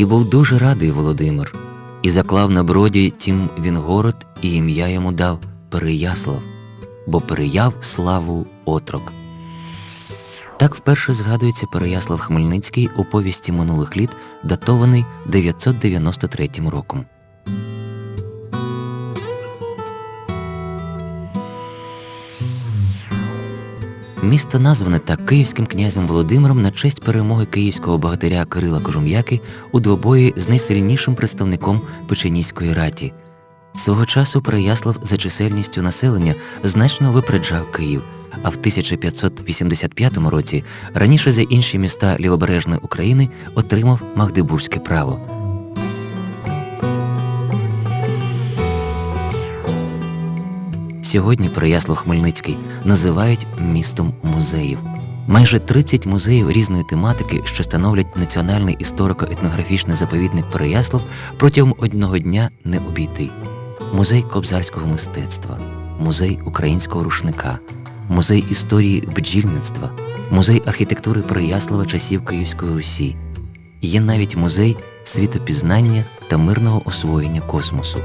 І був дуже радий Володимир, і заклав на броді тім він город, і ім'я йому дав Переяслав, бо переяв славу отрок. Так вперше згадується Переяслав Хмельницький у повісті минулих літ, датований 993 роком. Місто назване так київським князем Володимиром на честь перемоги київського богатиря Кирила Кожум'яки у двобої з найсильнішим представником Печеніської раті. Свого часу Переяслав за чисельністю населення значно випереджав Київ, а в 1585 році раніше за інші міста Лівобережної України отримав Магдебурзьке право. Сьогодні Переяслав Хмельницький називають містом музеїв. Майже 30 музеїв різної тематики, що становлять національний історико-етнографічний заповідник Переяслав, протягом одного дня не обійти. Музей кобзарського мистецтва, музей українського рушника, музей історії бджільництва, музей архітектури Переяслава часів Київської Русі. Є навіть музей світопізнання та мирного освоєння космосу.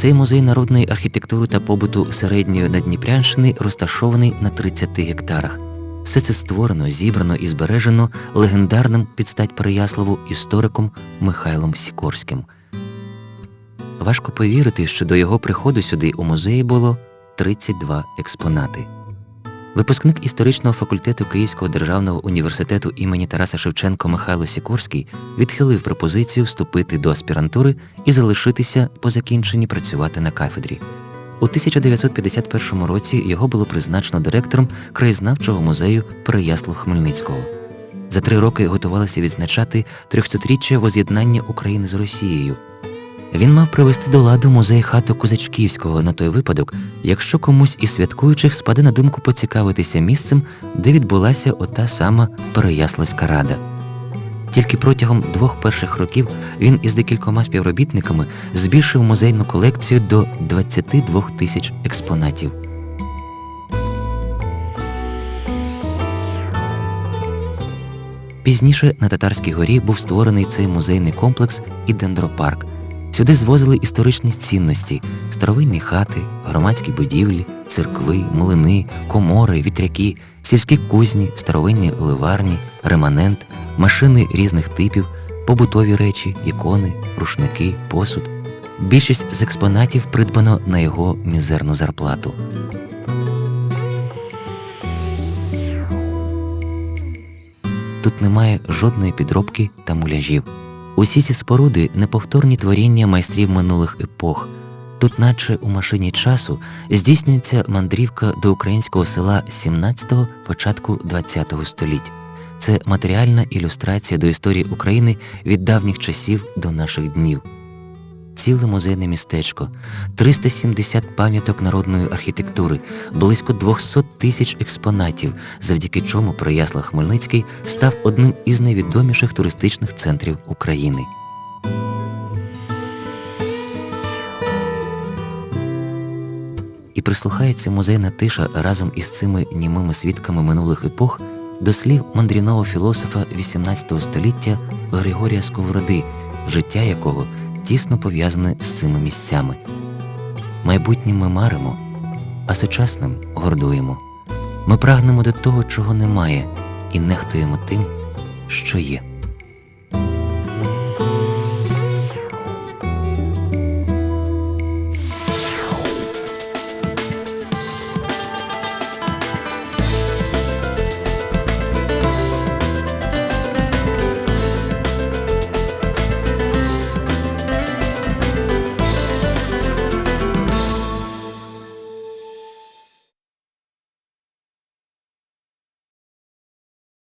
Цей музей народної архітектури та побуту середньої Надніпрянщини розташований на 30 гектарах. Все це створено, зібрано і збережено легендарним підстать Переяславу істориком Михайлом Сікорським. Важко повірити, що до його приходу сюди у музеї було 32 експонати. Випускник історичного факультету Київського державного університету імені Тараса Шевченка Михайло Сікорський відхилив пропозицію вступити до аспірантури і залишитися по закінченні працювати на кафедрі. У 1951 році його було призначено директором краєзнавчого музею Переяслав Хмельницького. За три роки готувалися відзначати 300-річчя воз'єднання України з Росією. Він мав привести до ладу музей хату Козачківського на той випадок, якщо комусь із святкуючих спаде на думку поцікавитися місцем, де відбулася ота сама Переяславська рада. Тільки протягом двох перших років він із декількома співробітниками збільшив музейну колекцію до 22 тисяч експонатів. Пізніше на Татарській горі був створений цей музейний комплекс і дендропарк. Сюди звозили історичні цінності, старовинні хати, громадські будівлі, церкви, млини, комори, вітряки, сільські кузні, старовинні ливарні, реманент, машини різних типів, побутові речі, ікони, рушники, посуд. Більшість з експонатів придбано на його мізерну зарплату. Тут немає жодної підробки та муляжів. Усі ці споруди неповторні творіння майстрів минулих епох. Тут, наче у машині часу, здійснюється мандрівка до українського села 17-го, початку 20-го століть. Це матеріальна ілюстрація до історії України від давніх часів до наших днів. Ціле музейне містечко, 370 пам'яток народної архітектури, близько 200 тисяч експонатів, завдяки чому Переяслав Хмельницький став одним із найвідоміших туристичних центрів України. І прислухається музейна тиша разом із цими німими свідками минулих епох до слів мандрівного філософа XVIII століття Григорія Сковороди, життя якого тісно пов'язане з цими місцями. Майбутнім ми маримо, а сучасним гордуємо. Ми прагнемо до того, чого немає, і нехтуємо тим, що є.